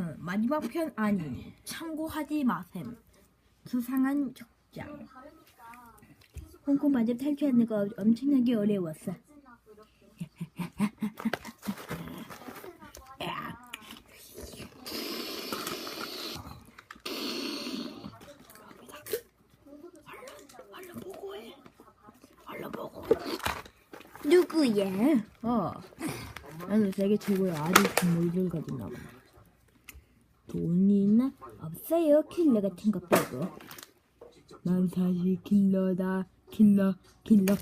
편 마지막 편 아니 참고하지 마셈. 수상한 적장 홍콩 반점 탈출하는 거 엄청나게 어려웠어. 누구야? 어. 나는 아리 동물들 가진 나봐 돈이 있나? 없어요 킬러 같은 거 빼고 난 사실 킬러다 킬러 킬러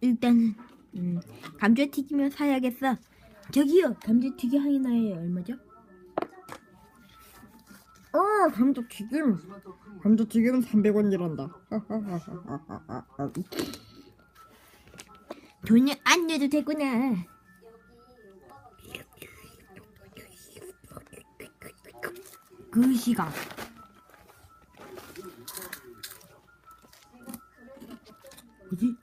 일단은 음, 감자튀김을 사야겠어 저기요 감자튀김 하나에 얼마죠? 아 감자튀김 감자튀김은 300원이란다 돈을 안 내도 되구나. 그 시각. 뭐지?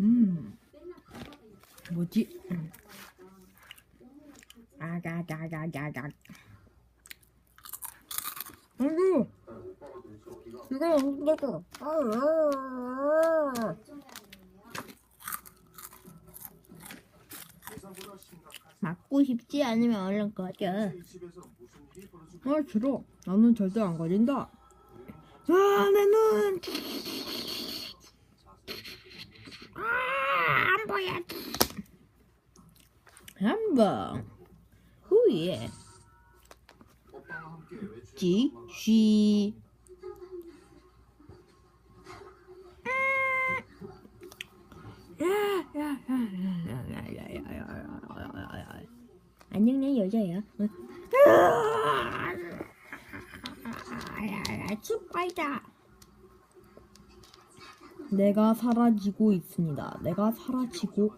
음. 뭐지? 음. 아가가가가가. 이거 내거 아, 맞고 싶지 않으면 얼른 꺼져. 아 싫어 나는 절대 안 가진다 아 내 눈! 안 보여. 한 번 후에 지쉬 안녕 내 여자야. 춥바이다. 내가 사라지고 있습니다 내가 사라지고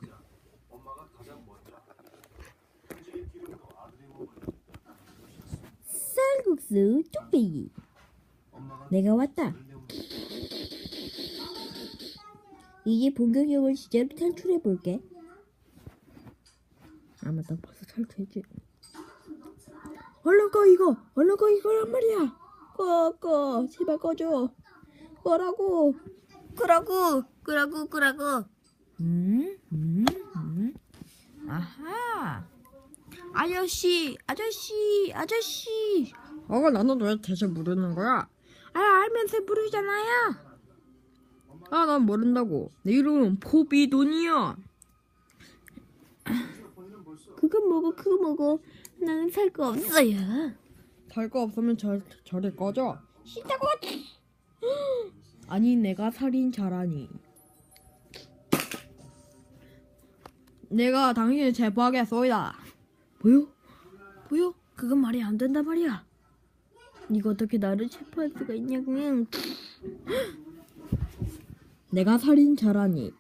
쌀국수 뚝배기. 내가 왔다. 이제 본격적으로 시제로 탈출해볼게. 아 맞다 벌써 탈퇴했지? 얼른 꺼 이거. 얼른 꺼 이거란 말이야. 꺼 꺼. 제발 꺼줘. 꺼라고. 끄라고. 끄라고 끄라고. 음? 음? 음? 아하. 아저씨 아저씨 아저씨 아 나는 왜 대체 모르는 거야? 아 알면서 부르잖아요. 아 난 모른다고. 내 이름은 포비돈이야 그거 먹어 그거 먹어. 나는 살 거 없어요. 살 거 없으면 절, 저리 꺼져. 싫다고. 아니 내가 살인 잘하니. 내가 당신을 체포하겠소이다. 뭐요? 뭐요? 그건 말이 안 된단 말이야 이거 어떻게 나를 체포할 수가 있냐고 내가 살인 잘하니